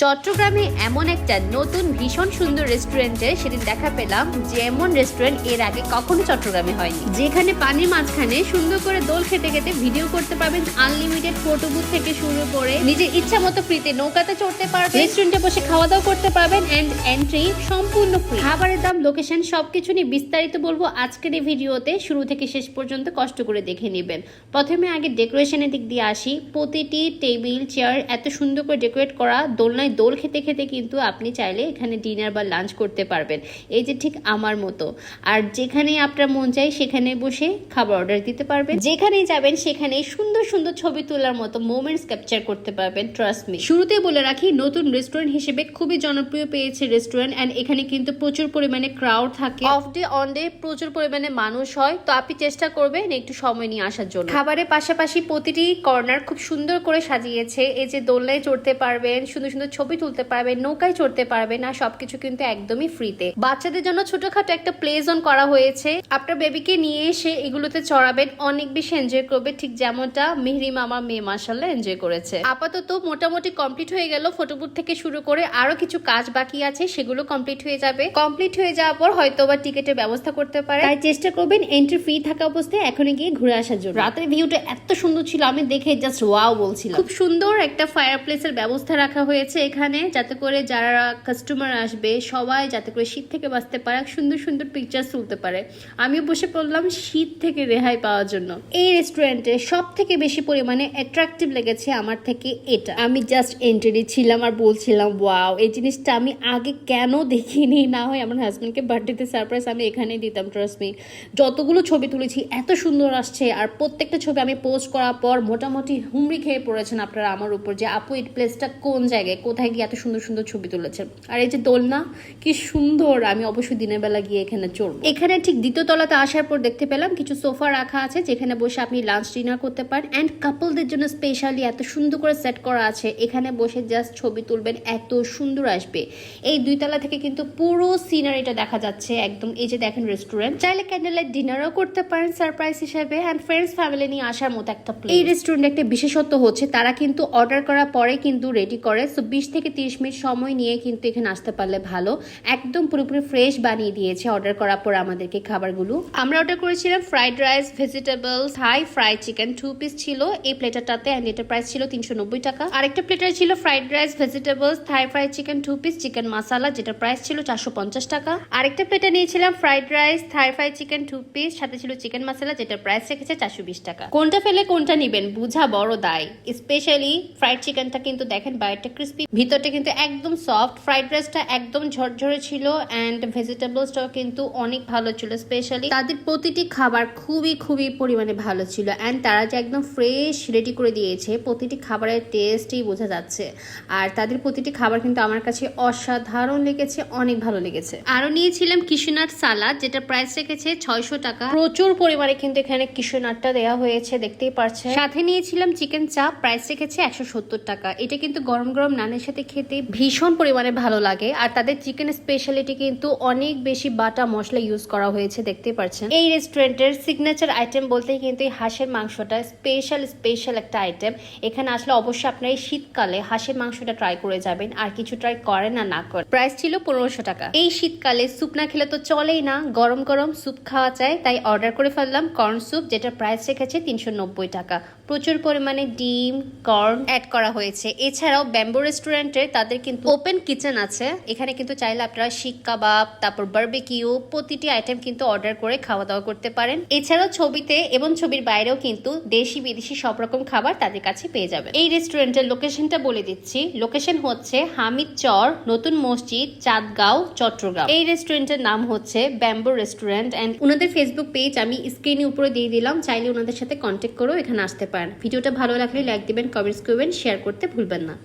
চট্টগ্রামে এমন একটা নতুন ভীষণ সুন্দর রেস্টুরেন্টে সেদিন দেখা পেলাম যেমন রেস্টুরেন্টের আগে কখনো চট্টগ্রামে হয়নি। যেখানে পানির মাঝখানে সুন্দর করে দোল খেতে খেতে ভিডিও করতে পারবেন, আনলিমিটেড ফটো বুথ থেকে শুরু করে নিজের ইচ্ছা মতো ফ্রিতে নৌকাতে চড়তে পারবেন রেস্টুরেন্টে বসে খাওয়া দাওয়া করতে পারবেন এন্ড এন্ট্রি সম্পূর্ণ ফ্রি খাবারের দাম লোকেশন সবকিছু নিয়ে বিস্তারিত বলব আজকের এই ভিডিওতে। শুরু থেকে শেষ পর্যন্ত কষ্ট করে দেখে নেবেন। প্রথমে আগে ডেকোরেশনের দিক দিয়ে আসি। প্রতিটি টেবিল চেয়ার এত সুন্দর করে ডেকোরেট করা দোলনায় দোল খেতে খেতে কিন্তু আপনি চাইলে এখানে ডিনার বা লাঞ্চ করতে পারবেন। এই যে ঠিক আমার মতো। আর যেখানেই আপনার মন চাই সেখানে বসে খাবার অর্ডার দিতে পারবেন। যেখানেই যাবেন সেখানে সুন্দর সুন্দর ছবি তোলার মতো মোমেন্টস ক্যাপচার করতে পারবেন ট্রাস্ট মি শুরুতেই বলে রাখি, নতুন রেস্টুরেন্ট হিসেবে খুবই জনপ্রিয় পেয়েছে রেস্টুরেন্ট অ্যান্ড এখানে কিন্তু প্রচুর পরিমাণে ক্রাউড থাকে। অফ ডে অন ডে প্রচুর পরিমাণে মানুষ হয়। তো আপনি চেষ্টা করবেন একটু সময় নিয়ে আসার জন্য। খাবারের পাশাপাশি প্রতিটি কর্নার খুব সুন্দর করে সাজিয়েছে। এই যে দোলনায় চড়তে পারবেন, সুন্দর সুন্দর ছবি তুলতে পারবেন নৌকায় চড়তে পারবেন আর সবকিছু কিন্তু একদমই ফ্রিতে বাচ্চাদের জন্য ছোটখাটো একটা প্লে জোন করা হয়েছে। আপনার বেবিকে নিয়ে এসে এগুলোতে চড়াবেন অনেক বেশি এনজয় করবে ঠিক যেমনটা মিহরি মামা মেয়ে মাসাল্লাহ এনজয় করেছে। আপাতত মোটামুটি কমপ্লিট হয়ে গেল ফটোবুথ থেকে শুরু করে আরও কিছু কাজ বাকি আছে সেগুলো কমপ্লিট হয়ে যাবে। কমপ্লিট হয়ে যাওয়ার পর হয়তো বা টিকিটের ব্যবস্থা করতে পারে তাই চেষ্টা করবেন এন্ট্রি ফ্রি থাকা অবস্থায় এখনই গিয়ে ঘুরে আসার জন্য। রাতের ভিউটা এত সুন্দর ছিল আমি দেখে জাস্ট ওয়াও বলছিলাম। খুব সুন্দর একটা ফায়ার প্লেসের ব্যবস্থা রাখা হয়েছে। এখানে যাতে করে যারা কাস্টমার আসবে, সবাই যাতে করে শীত থেকে বাঁচতে পারে সুন্দর সুন্দর পিকচার তুলতে পারে। আমিও বসে পড়লাম শীত থেকে রেহাই পাওয়ার জন্য। এই রেস্টুরেন্টে সব থেকে বেশি পরিমাণে অ্যাট্রাকটিভ লেগেছে আমার থেকে এটা। আমি জাস্ট এন্ট্রি ছিলাম আর বলছিলাম ওয়াও এই জিনিসটা আমি আগে কেন দেখিনি? না হয় আমার হাজব্যান্ডকে বার্থডেতে সারপ্রাইজ আমি এখানেই দিতাম ট্রাস্ট মি যতগুলো ছবি তুলেছি, এত সুন্দর আসছে। আর প্রত্যেকটা ছবি আমি পোস্ট করার পর মোটামুটি হুমড়ি খেয়ে পড়েছেন আপনারা আমার উপর যে, আপু, এই প্লেসটা কোন জায়গায়? কোথায় গিয়ে এত সুন্দর সুন্দর ছবি তুলেছে। আর এই যে দোলনা, কি সুন্দর, আমি অবশ্যই দিনের বেলা গিয়ে এখানে চড়ব। এখানে ঠিক দ্বিতীয় তলাতে আসার পর দেখতে পেলাম কিছু সোফা রাখা আছে, যেখানে বসে আপনি লাঞ্চ ডিনার করতে পারেন। অ্যান্ড কাপলদের জন্য স্পেশালি এত সুন্দর করে সেট করা আছে, এখানে বসে জাস্ট ছবি তুলবেন, এত সুন্দর আসবে। এই দুই তলা থেকে কিন্তু পুরো সিনারিটা দেখা যাচ্ছে একদম। এই যে দেখেন রেস্টুরেন্ট চাইলে ক্যান্ডেল লাইট ডিনারও করতে পারেন সারপ্রাইজ হিসেবে। অ্যান্ড ফ্রেন্ডস ফ্যামিলি নিয়ে আসার মতো একটা এই রেস্টুরেন্টে একটা বিশেষত্ব হচ্ছে, তারা কিন্তু অর্ডার করার পরে কিন্তু রেডি করে। সো বিশ থেকে তিরিশ মিনিট সময় নিয়ে কিন্তু এখানে আসতে পারলে ভালো। একদম পুরোপুরি ফ্রেশ বানিয়ে দিয়েছে অর্ডার করার পর আমাদেরকে খাবারগুলো। আমরা অর্ডার করেছিলাম fried rice vegetable Thai fried chicken two piece ছিল। এই প্লেটারটাতে অ্যান্ড এটার প্রাইস ছিল তিনশো নব্বই টাকা। আরেকটা প্লেটার ছিল fried rice vegetables Thai fried chicken two piece chicken masala যেটা প্রাইস ছিল চারশো পঞ্চাশ টাকা। আরেকটা প্লেটার নিয়েছিলাম fried rice Thai fried chicken two piece সাথে ছিল চিকেন মশলা যেটার প্রাইস রেখেছে চারশো বিশ টাকা। কোনটা ফেলে কোনটা নিবেন, বুঝা বড় দায়। স্পেশালি ফ্রাইড চিকেনটা কিন্তু দেখেন বাইরেটা ক্রিস্পি ভিতরটা কিন্তু একদম সফট ফ্রাইড রাইসটা একদম ঝরঝরে ছিল অ্যান্ড ভেজিটেবলসটাও কিন্তু অনেক ভালো ছিল স্পেশালি তাদের প্রতিটি খাবার খুবই খুবই পরিমাণে ভালো ছিল অ্যান্ড তারা যে একদম ফ্রেশ রেডি করে দিয়েছে, প্রতিটি খাবারের টেস্টই বোঝা যাচ্ছে। আর তাদের প্রতিটি খাবার কিন্তু আমার কাছে অসাধারণ লেগেছে, অনেক ভালো লেগেছে। আরও নিয়েছিলাম কিশোনাট সালাদ, যেটা প্রাইস রেখেছে ছয়শো টাকা। প্রচুর পরিমাণে কিন্তু এখানে কিশোনাটটা দেওয়া হয়েছে, দেখতেই পারছে সাথে নিয়েছিলাম চিকেন চাপ প্রাইস রেখেছে একশো সত্তর টাকা। এটা কিন্তু গরম গরম নানের সাথে খেতে ভীষণ পরিমাণে ভালো লাগে। আর তাদের চিকেন স্পেশালিটি কিন্তু অনেক বেশি বাটা মশলা ইউজ করা হয়েছে, দেখতে পাচ্ছেন। এই রেস্টুরেন্টের সিগনেচার আইটেম বলতে কিন্তু এই হাঁসের মাংসটা স্পেশাল স্পেশাল একটা আইটেম এখানে আসলে অবশ্যই আপনার এই শীতকালে হাঁসের মাংসটা ট্রাই করে যাবেন, আর কিছু ট্রাই করেন না না করেন। প্রাইস ছিল পনেরোশো টাকা। এই শীতকালে স্যুপ না খেলে তো চলেই না। গরম গরম স্যুপ খাওয়া চাই তাই অর্ডার করে ফেললাম কর্ন স্যুপ যেটা প্রাইস রেখেছে তিনশো নব্বই টাকা। প্রচুর পরিমাণে ডিম কর্ন অ্যাড করা হয়েছে। এছাড়াও ব্যাম্বো রেস্টুরেন্টে তাদের কিন্তু ওপেন কিচেন আছে। এখানে কিন্তু চাইলে আপনারা শিক কাবাব, তারপর বার্বিকিউ প্রতিটি আইটেম কিন্তু অর্ডার করে খাওয়া দাওয়া করতে পারেন। এছাড়াও ছবিতে এবং ছবির বাইরেও কিন্তু দেশি, বিদেশি সব রকম খাবার তাদের কাছে পেয়ে যাবেন। এই রেস্টুরেন্টের লোকেশনটা বলে দিচ্ছি। লোকেশন হচ্ছে হামিদ চর, নতুন মসজিদ, চাঁদগাঁও, চট্টগ্রাম। এই রেস্টুরেন্টের নাম হচ্ছে ব্যাম্বো রেস্টুরেন্ট অ্যান্ড ওনাদের ফেসবুক পেজ আমি স্ক্রিনে উপরে দিয়ে দিলাম। চাইলে ওনাদের সাথে কন্ট্যাক্ট করেও এখানে আসতে পারেন। ভিডিওটা ভালো লাগলে লাইক দিবেন কমেন্টস করবেন শেয়ার করতে ভুলবেন না।